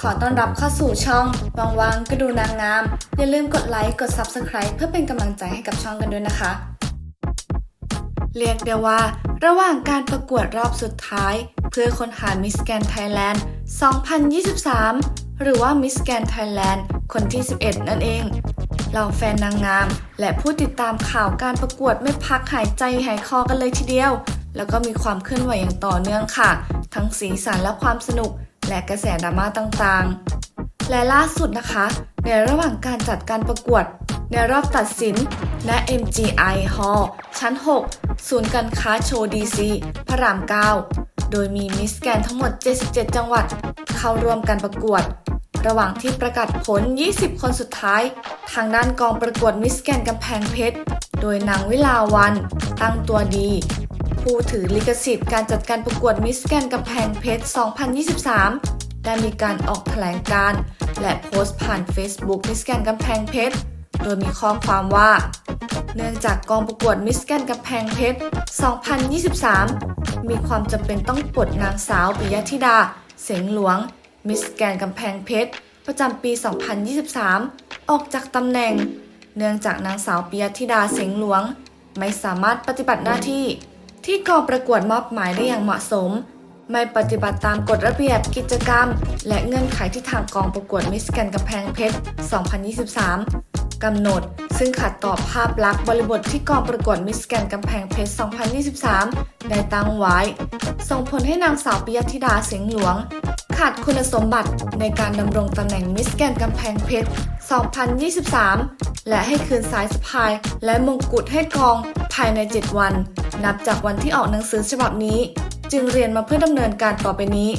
ขอต้อนรับเข้าสู่ช่องวางๆก็ดูนางงาม อย่าลืมกดไลค์กด Subscribe เพื่อเป็นกำลังใจให้กับช่องกันด้วยนะคะ เรียกได้ว่า ระหว่างการประกวดรอบสุดท้าย เพื่อค้นหา Miss Grand Thailand 2023 หรือว่า Miss Grand Thailand คนที่ 11 นั่นเองเหล่าแฟนนางงาม และผู้ติดตามข่าวการประกวดไม่พักหายใจหายคอกันเลยทีเดียว แล้วก็มีความเคลื่อนไหวอย่างต่อเนื่องค่ะ ทั้งสีสันและความสนุก และกระแสดราม่าต่างๆ และล่าสุดนะคะ ในระหว่างการจัดการประกวด ในรอบตัดสินณ MGI Hall ชั้น 6 ศูนย์การค้าโชว์ดีซีพระราม 9 โดยมีมิสแกนทั้งหมด 77 จังหวัด เข้าร่วมการประกวด ระหว่างที่ประกาศผล 20 คนสุดท้าย ทางด้านกองประกวดมิสแกนกำแพงเพชร โดยนางวิลาวัน ตั้งตัวดี ผู้ถือลิขสิทธิ์การจัดการประกวดมิสแกนกำแพงเพชร 2023 ได้มีการออกแถลงการ์และโพสต์ผ่าน Facebook มิสแกนกำแพงเพชร โดยมีข้อความว่า เนื่องจากกองประกวดมิสแกนกำแพงเพชร 2023 มีความจำเป็นต้องปลดนางสาวปิยธิดา เสงหลวง มิสแกนกำแพงเพชร ประจำปี 2023 ออกจากตำแหน่ง เนื่องจากนางสาวปิยธิดาเสงหลวง ไม่สามารถปฏิบัติหน้าที่ ที่กองประกวดมอบหมายได้อย่างเหมาะสม ไม่ปฏิบัติตามกฎระเบียบกิจกรรม และเงื่อนไขที่ทางกองประกวดมิสแกนกำแพงเพชร 2023 กำหนด ซึ่งขัดต่อภาพลักษณ์บริบทที่กองประกวดมิสแกนกำแพงเพชร 2023 ได้ตั้งไว้ ส่งผลให้นางสาวปิยธิดาเสียงหลวง ขาดคุณสมบัติในการดำรงตำแหน่งมิสแกนกำแพงเพชร 2023 และให้คืนสายสะพายและมงกุฎให้กองภายใน 7 วัน นับจากวันที่ออกหนังสือฉบับนี้ จึงเรียนมาเพื่อดำเนินการต่อไปนี้